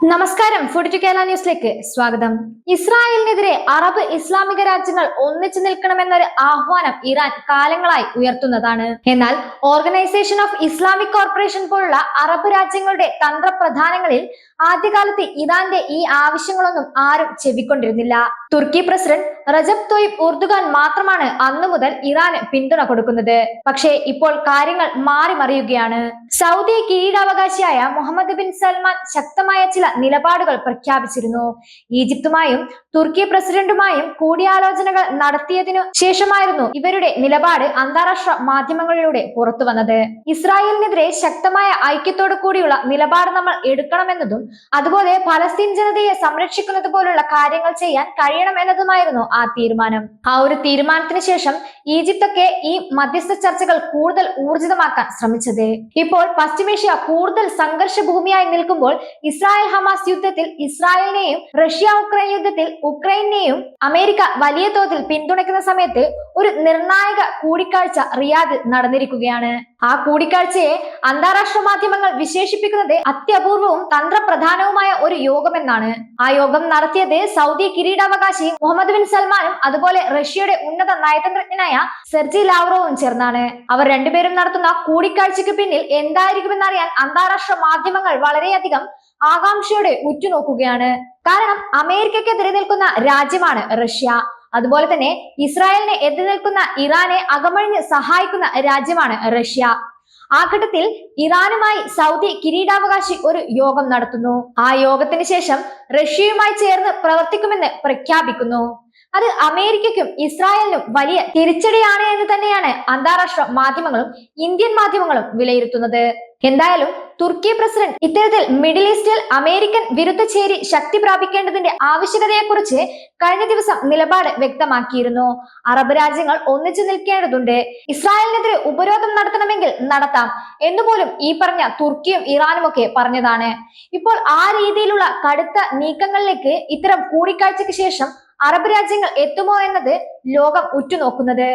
നമസ്കാരം. Food to Kerala ന്യൂസിലേക്ക് സ്വാഗതം. ഇസ്രായേലിനെതിരെ അറബ് ഇസ്ലാമിക രാജ്യങ്ങൾ ഒന്നിച്ചു നിൽക്കണമെന്നൊരു ആഹ്വാനം ഇറാൻ കാലങ്ങളായി ഉയർത്തുന്നതാണ്. എന്നാൽ ഓർഗനൈസേഷൻ ഓഫ് ഇസ്ലാമിക് കോർപ്പറേഷൻ പോലുള്ള അറബ് രാജ്യങ്ങളുടെ തന്ത്രപ്രധാനങ്ങളിൽ ആദ്യകാലത്ത് ഇറാന്റെ ഈ ആവശ്യങ്ങളൊന്നും ആരും ചെവിക്കൊണ്ടിരുന്നില്ല. തുർക്കി പ്രസിഡന്റ് റജബ് തൊയ്ബ് ഉർദുഗാൻ മാത്രമാണ് അന്നു മുതൽ ഇറാന് പിന്തുണ കൊടുക്കുന്നത്. പക്ഷേ ഇപ്പോൾ കാര്യങ്ങൾ മാറി മറിയുകയാണ് സൗദി കിരീടാവകാശിയായ മുഹമ്മദ് ബിൻ സൽമാൻ ശക്തമായ ചില നിലപാടുകൾ പ്രഖ്യാപിച്ചിരുന്നു. ഈജിപ്തുമായും തുർക്കി പ്രസിഡന്റുമായും കൂടിയാലോചനകൾ നടത്തിയതിനു ശേഷമായിരുന്നു ഇവരുടെ നിലപാട് അന്താരാഷ്ട്ര മാധ്യമങ്ങളിലൂടെ പുറത്തു വന്നത്. ഇസ്രായേലിനെതിരെ ശക്തമായ ഐക്യത്തോടു കൂടിയുള്ള നിലപാട് നമ്മൾ എടുക്കണമെന്നതും അതുപോലെ പലസ്തീൻ ജനതയെ സംരക്ഷിക്കുന്നത് പോലുള്ള കാര്യങ്ങൾ ചെയ്യാൻ കഴിയണം എന്നതുമായിരുന്നു ആ തീരുമാനം. ആ ഒരു തീരുമാനത്തിന് ശേഷം ഈജിപ്തൊക്കെ ഈ മധ്യസ്ഥ ചർച്ചകൾ കൂടുതൽ ഊർജിതമാക്കാൻ ശ്രമിച്ചത്. ഇപ്പോൾ പശ്ചിമേഷ്യ കൂടുതൽ സംഘർഷ ഭൂമിയായി നിൽക്കുമ്പോൾ ഇസ്രായേൽ ഹമാസ് യുദ്ധത്തിൽ ഇസ്രായേലിനെയും റഷ്യ ഉക്രൈൻ യുദ്ധത്തിൽ ഉക്രൈനെയും അമേരിക്ക വലിയ തോതിൽ പിന്തുണയ്ക്കുന്ന സമയത്ത് ഒരു നിർണായക കൂടിക്കാഴ്ച റിയാദിൽ നടന്നിരിക്കുകയാണ്. ആ കൂടിക്കാഴ്ചയെ അന്താരാഷ്ട്ര മാധ്യമങ്ങൾ വിശേഷിപ്പിക്കുന്നത് അത്യപൂർവവും തന്ത്രപ്രധാനവുമായ ഒരു യോഗമെന്നാണ്. ആ യോഗം നടത്തിയത് സൗദി കിരീടാവകാശി മുഹമ്മദ് ബിൻ സൽമാനും അതുപോലെ റഷ്യയുടെ ഉന്നത നയതന്ത്രജ്ഞനായ സെർജി ലാവ്റോവും ചേർന്നാണ്. അവർ രണ്ടുപേരും നടത്തുന്ന കൂടിക്കാഴ്ചയ്ക്ക് പിന്നിൽ എന്തായിരിക്കുമെന്നറിയാൻ അന്താരാഷ്ട്ര മാധ്യമങ്ങൾ വളരെയധികം ആകാംക്ഷയോടെ ഉറ്റുനോക്കുകയാണ്. കാരണം അമേരിക്കക്കെതിരെ നിൽക്കുന്ന രാജ്യമാണ് റഷ്യ. അതുപോലെ തന്നെ ഇസ്രായേലിനെ എതിർ നിൽക്കുന്ന ഇറാനെ അകമഴിഞ്ഞ് സഹായിക്കുന്ന രാജ്യമാണ് റഷ്യ. ആ ഘട്ടത്തിൽ ഇറാനുമായി സൗദി കിരീടാവകാശി ഒരു യോഗം നടത്തുന്നു. ആ യോഗത്തിന് ശേഷം റഷ്യയുമായി ചേർന്ന് പ്രവർത്തിക്കുമെന്ന് പ്രഖ്യാപിക്കുന്നു. അത് അമേരിക്കയ്ക്കും ഇസ്രായേലിനും വലിയ തിരിച്ചടിയാണ് എന്ന് തന്നെയാണ് അന്താരാഷ്ട്ര മാധ്യമങ്ങളും ഇന്ത്യൻ മാധ്യമങ്ങളും വിലയിരുത്തുന്നത്. എന്തായാലും തുർക്കി പ്രസിഡന്റ് ഇത്തരത്തിൽ മിഡിൽ ഈസ്റ്റിൽ അമേരിക്കൻ വിരുദ്ധ ചേരി ശക്തി പ്രാപിക്കേണ്ടതിന്റെ ആവശ്യകതയെക്കുറിച്ച് കഴിഞ്ഞ ദിവസം നിലപാട് വ്യക്തമാക്കിയിരുന്നു. അറബ് രാജ്യങ്ങൾ ഒന്നിച്ചു നിൽക്കേണ്ടതുണ്ട്. ഇസ്രായേലിനെതിരെ ഉപരോധം നടത്തണമെങ്കിൽ നടത്താം എന്നുപോലും ഈ പറഞ്ഞ തുർക്കിയും ഇറാനും ഒക്കെ പറഞ്ഞതാണ്. ഇപ്പോൾ ആ രീതിയിലുള്ള കടുത്ത നീക്കങ്ങളിലേക്ക് ഇത്തരം കൂടിക്കാഴ്ചയ്ക്ക് ശേഷം അറബ് രാജ്യങ്ങൾ എത്തുമോ എന്നത് ലോകം ഉറ്റുനോക്കുന്നത്.